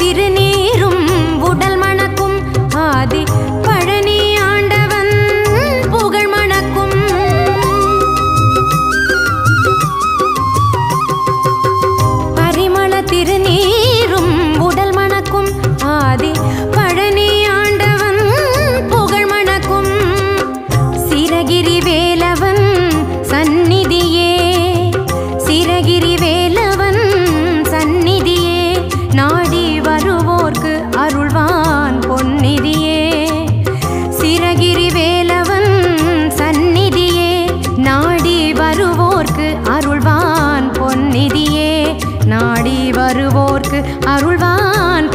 திருநீரும் உடல் மணக்கும் ஆதி பழனி ஆண்டவன் புகழ் மணக்கும். பரிமள திருநீரும் உடல் மணக்கும் ஆதி பழனி ஆண்டவன் புகழ் மணக்கும். சிரகிரி வேலவன் சந்நிதியே சிரகிரி வேல அருள்வான் பொன்னிதியே. நாடி வருவோர்க்கு அருள்வான்